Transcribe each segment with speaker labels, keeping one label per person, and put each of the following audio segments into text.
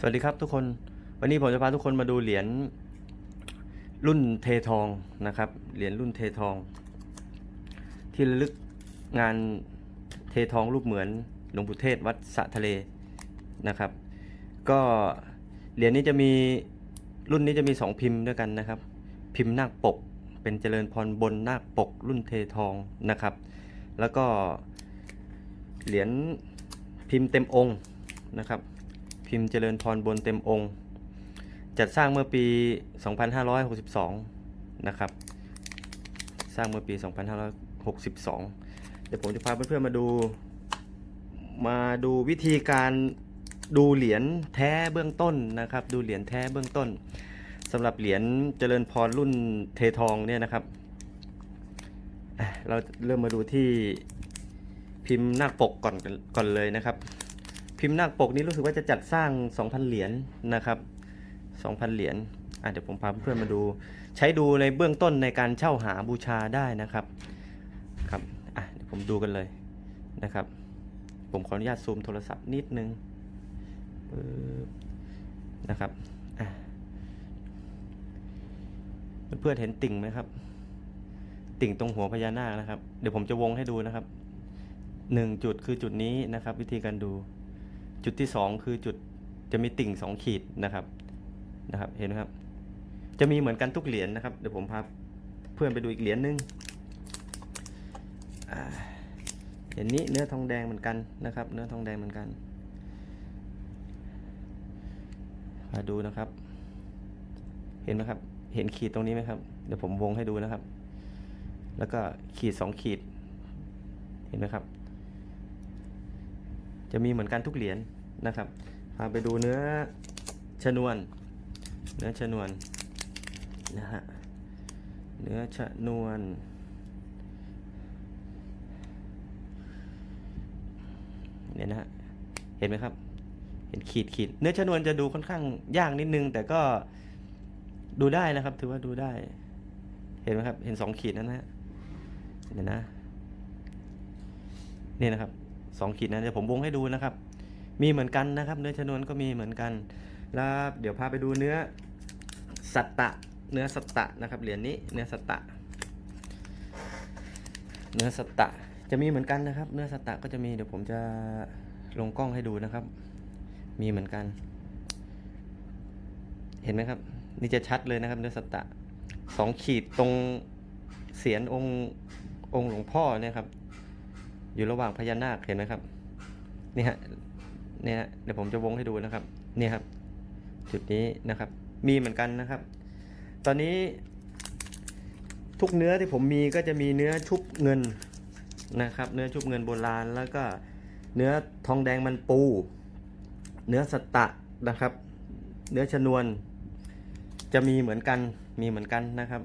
Speaker 1: สวัสดีครับทุกคนวันนี้ผมจะพาทุกคนมาดูเหรียญรุ่นเททองนะครับ เหรียญรุ่นเททอง ที่ระลึกงานเททองรูปเหมือนหลวงปู่เทศวัดสะทะเลนะครับ ก็เหรียญนี้จะมีรุ่นนี้จะมีสองพิมพ์ด้วยกันนะครับ พิมพ์นาคปก เป็นเจริญพรบนนาคปก รุ่นเททองนะครับ แล้วก็เหรียญพิมพ์เต็มองค์นะครับ พิมพ์เจริญพรบนเต็มองค์ จัดสร้างเมื่อปี 2562 นะครับ สร้างเมื่อปี 2562 เดี๋ยวผมจะพาเพื่อนๆมาดู มาดูวิธีการดูเหรียญแท้เบื้องต้นนะครับ ดูเหรียญแท้เบื้องต้นสำหรับเหรียญเจริญพรรุ่นเททองเนี่ยนะครับ เราเริ่มมาดูที่พิมพ์หน้าปกก่อนก่อนเลยนะครับ พิมพ์น้าปกนี้รู้สึกว่าจะจัดสร้าง 2,000 เหรียญนะครับ 2,000 เหรียญอะเดี๋ยวผมพาเพื่อนมาดู ใช้ดูในเบื้องต้นในการเช่าหาบูชาได้นะครับครับอะเดี๋ยวผมดูกันเลยนะครับ ผมขออนุญาตซูมโทรศัพท์นิดนึงนะครับอะเพื่อนเห็นติ่งไหมครับ ติ่งตรงหัวพญานาคนะครับ เดี๋ยวผมจะวงให้ดูนะครับหนึ่งจุดคือจุดนี้นะครับ วิธีการดู จุดที่สองคือจุดจะมีติ่งสองขีดนะครับนะครับ เห็นไหมครับ จะมีเหมือนกันทุกเหรียญนะครับ เดี๋ยวผมพาเพื่อนไปดูอีกเหรียญหนึงอ่าเหรียญนี้เนื้อทองแดงเหมือนกันนะครับ เนื้อทองแดงเหมือนกันมาดูนะครับ เห็นไหมครับ เห็นขีดตรงนี้ไหมครับ เดี๋ยวผมวงให้ดูนะครับ แล้วก็ขีดสองขีด เห็นไหมครับ จะมีเหมือนกันทุกเหรียญนะครับพาไปดูเนื้อชนวน เนื้อชนวนนะฮะเนื้อชนวนเนี่ยนะฮะเห็นไหมครับ เห็นขีดขีดเนื้อชนวนจะดูค่อนข้างยากนิดนึง แต่ก็ดูได้นะครับ ถือว่าดูได้ เห็นไหมครับ เห็นสองขีดนั่นนะฮะเดี๋ยนะ นี่นะครับ สองขีดนะเดี๋ยวผมวงให้ดูนะครับ มีเหมือนกันนะครับ เนื้อชนวนก็มีเหมือนกัน แล้วเดี๋ยวพาไปดูเนื้อสัตตะ เนื้อสัตตะนะครับเหรียญนี้เนื้อสัตตะ เนื้อสัตตะจะมีเหมือนกันนะครับ เนื้อสัตตะก็จะมีเดี๋ยวผมจะลงกล้องให้ดูนะครับ มีเหมือนกัน เห็นไหมครับ นี่จะชัดเลยนะครับเนื้อสัตตะสองขีดตรงเสียนองค์องค์หลวงพ่อเนี่ยครับ อยู่ระหว่างพญานาคเห็นไหมครับนี่ฮะเนี่ยฮะเดี๋ยวผมจะวงให้ดูนะครับเนี่ยครับ จุดนี้นะครับ มีเหมือนกันนะครับ ตอนนี้ทุกเนื้อที่ผมมีก็จะมีเนื้อชุบเงินนะครับ เนื้อชุบเงินโบราณแล้วก็เนื้อทองแดงมันปู เนื้อสตะนะครับ เนื้อชนวน จะมีเหมือนกันมีเหมือนกันนะครับ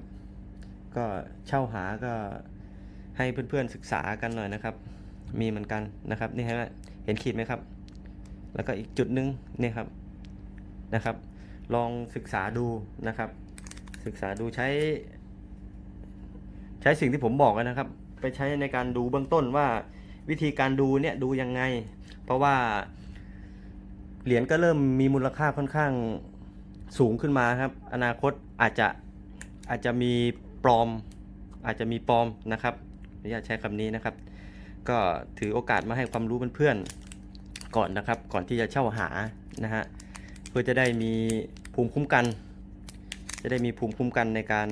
Speaker 1: ก็เช่าหาก็ให้เพื่อนๆศึกษากันหน่อยนะครับ มีเหมือนกันนะครับนี่ฮะเห็นขีดไหมครับ แล้วก็อีกจุดหนึงนี่ครับนะครับ ลองศึกษาดูนะครับ ศึกษาดูใช้ ใช้สิ่งที่ผมบอกนะครับ ไปใช้ในการดูเบื้องต้นว่าวิธีการดูเนี่ยดูยังไง เพราะว่าเหรียญก็เริ่มมีมูลค่าค่อนข้างสูงขึ้นมาครับ อนาคตอาจจะอาจจะมีปลอมอาจจะมีปลอมนะครับอนุญาตใช้คำนี้นะครับ ก็ถือโอกาสมาให้ความรู้เพื่อนๆก่อนนะครับ ก่อนที่จะเช่าหานะฮะเพื่อจะได้มีภูมิคุ้มกัน จะได้มีภูมิคุ้มกันในการ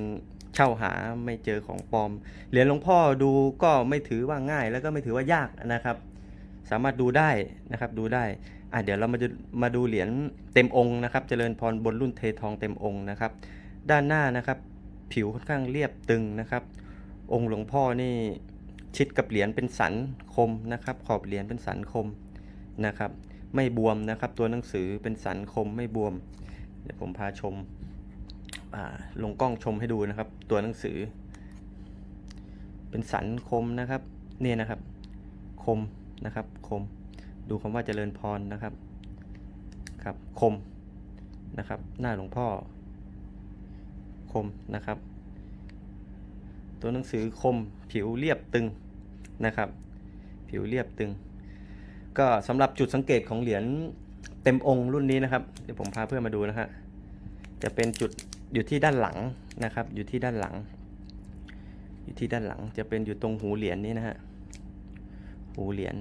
Speaker 1: เช่าหาไม่เจอของปลอมเหรียญหลวงพ่อดูก็ไม่ถือว่าง่าย แล้วก็ไม่ถือว่ายากนะครับ สามารถดูได้นะครับดูได้อะเดี๋ยวเรามาดูมาดูเหรียญเต็มองค์นะครับเจริญพรบนรุ่นเททองเต็มองค์นะครับ ด้านหน้านะครับ ผิวค่อนข้างเรียบตึงนะครับ องค์หลวงพ่อนี่ ชิดกับเหรียญเป็นสันคมนะครับ ขอบเหรียญเป็นสันคมนะครับ ไม่บวมนะครับ ตัวหนังสือเป็นสันคมไม่บวม เดี๋ยวผมพาชมาลงกล้องชมให้ดูนะครับ ตัวหนังสือ เป็นสันคมนะครับเนี่ยนะครับ คมนะครับ คม ดูคำว่าเจริญพรนะครับครับคมนะครับ หน้าหลวงพ่อ คมนะครับ ตัวหนังสือคมผิวเรียบตึง นะครับ ผิวเรียบตึง ก็สำหรับจุดสังเกตของเหรียญเต็มองค์รุ่นนี้นะครับ เดี๋ยวผมพาเพื่อนมาดูนะฮะจะเป็นจุดอยู่ที่ด้านหลังนะครับ อยู่ที่ด้านหลัง อยู่ที่ด้านหลังจะเป็นอยู่ตรงหูเหรียญนี้นะฮะหูเหรียญ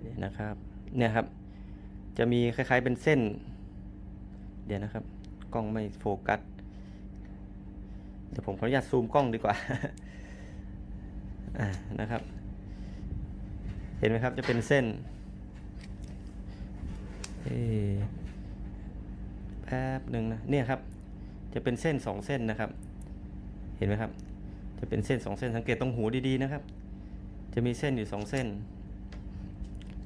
Speaker 1: เนี่ยนะครับเนี่ยครับ จะมีคล้ายๆเป็นเส้น เดี๋ยวนะครับ กล้องไม่โฟกัส เดี๋ยวผมขออนุญาตซูมกล้องดีกว่า อ่านะครับ เห็นไหมครับจะเป็นเส้นแป๊บหนึ่งนะเนี่ยครับ จะเป็นเส้นสองเส้นนะครับ เห็นไหมครับ จะเป็นเส้นสองเส้นสังเกตตรงหูดีๆนะครับ จะมีเส้นอยู่สองเส้น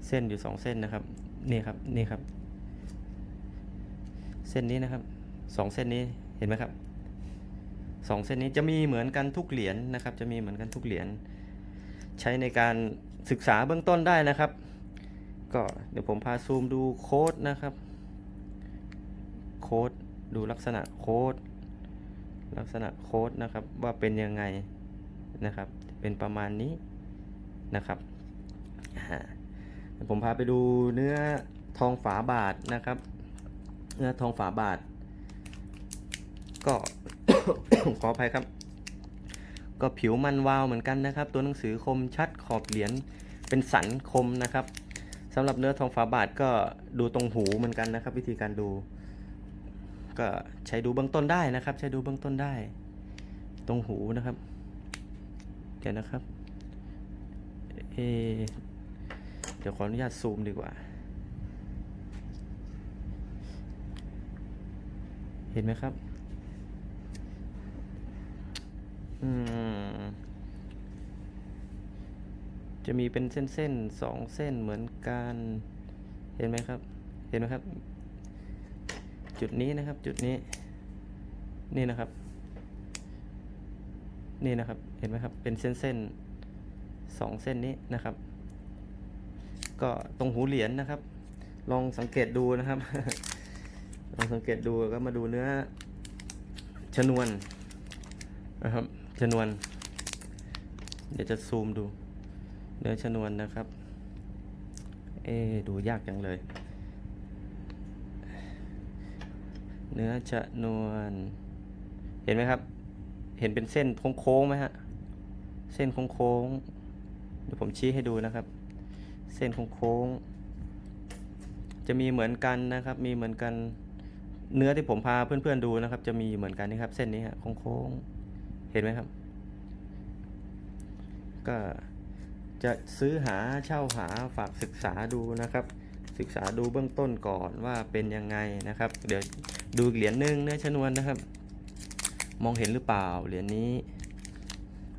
Speaker 1: เส้นอยู่สองเส้นนะครับนี่ครับนี่ครับ เส้นนี้นะครับสองเส้นนี้เห็นไหมครับสองเส้นนี้จะมีเหมือนกันทุกเหรียญนะครับ จะมีเหมือนกันทุกเหรียญ ใช้ในการศึกษาเบื้องต้นได้นะครับ ก็เดี๋ยวผมพาซูมดูโค้ดนะครับ โค้ดดูลักษณะโค้ดลักษณะโค้ดนะครับว่าเป็นยังไงนะครับ เป็นประมาณนี้นะครับเดี๋ยวผมพาไปดูเนื้อทองฝาบาทนะครับ เนื้อทองฝาบาท ก็ขออภัยครับ ก็ผิวมันวาวเหมือนกันนะครับ ตัวหนังสือคมชัดขอบเหรียญเป็นสันคมนะครับสำหรับเนื้อทองฝาบาทก็ดูตรงหูเหมือนกันนะครับ วิธีการดู ก็ใช้ดูเบื้องต้นได้นะครับ ใช้ดูเบื้องต้นได้ ตรงหูนะครับเดี๋ยวนะครับเอเดี๋ยวขออนุญาตซูมดีกว่า เห็นไหมครับ อืม จะมีเป็นเส้นๆสองเส้นเหมือนกัน เห็นไหมครับ เห็นไหมครับ จุดนี้นะครับ จุดนี้ นี่นะครับ นี่นะครับ เห็นไหมครับ เป็นเส้นๆสองเส้นนี้นะครับ ก็ตรงหูเหรียญนะครับ ลองสังเกตดูนะครับ ลองสังเกตดูก็มาดูเนื้อชนวนนะครับ ชนวน เดี๋ยวจะซูมดู เนื้อชนวนนะครับ เอ๊ดูยากจังเลย เนื้อชนวน เห็นไหมครับ เห็นเป็นเส้นโค้งๆไหมฮะ เส้นโค้งๆเดี๋ยวผมชี้ให้ดูนะครับ เส้นโค้งๆจะมีเหมือนกันนะครับ มีเหมือนกัน เนื้อที่ผมพาเพื่อนๆดูนะครับ จะมีเหมือนกันนี่ครับ เส้นนี้ฮะโค้งๆ เห็นไหมครับ ก็จะซื้อหาเช่าหาฝากศึกษาดูนะครับ ศึกษาดูเบื้องต้นก่อนว่าเป็นยังไงนะครับ เดี๋ยวดูเหรียญหนึ่งเนื้อชนวนนะครับ มองเห็นหรือเปล่าเหรียญนี้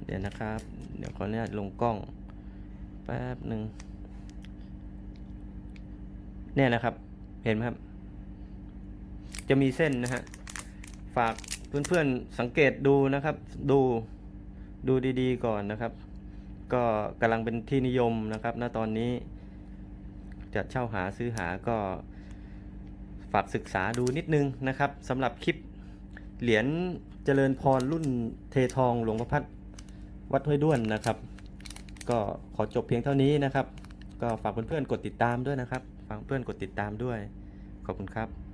Speaker 1: เดี๋ยวนะครับ เดี๋ยวขออนุญาตลงกล้องแป๊บหนึ่งเนี่ยนะครับ เห็นไหมครับ จะมีเส้นนะฮะ ฝาก เพื่อนๆสังเกตดูนะครับ ดูดูดีๆก่อนนะครับ ก็กำลังเป็นที่นิยมนะครับณตอนนี้ จะเช่าหาซื้อหาก็ฝากศึกษาดูนิดนึงนะครับสำหรับคลิปเหรียญเจริญพรรุ่นเททองหลวงพ่อพัดวัดห้วยด้วนนะครับ ก็ขอจบเพียงเท่านี้นะครับ ก็ฝากเพื่อนๆกดติดตามด้วยนะครับ ฝากเพื่อนกดติดตามด้วย ขอบคุณครับ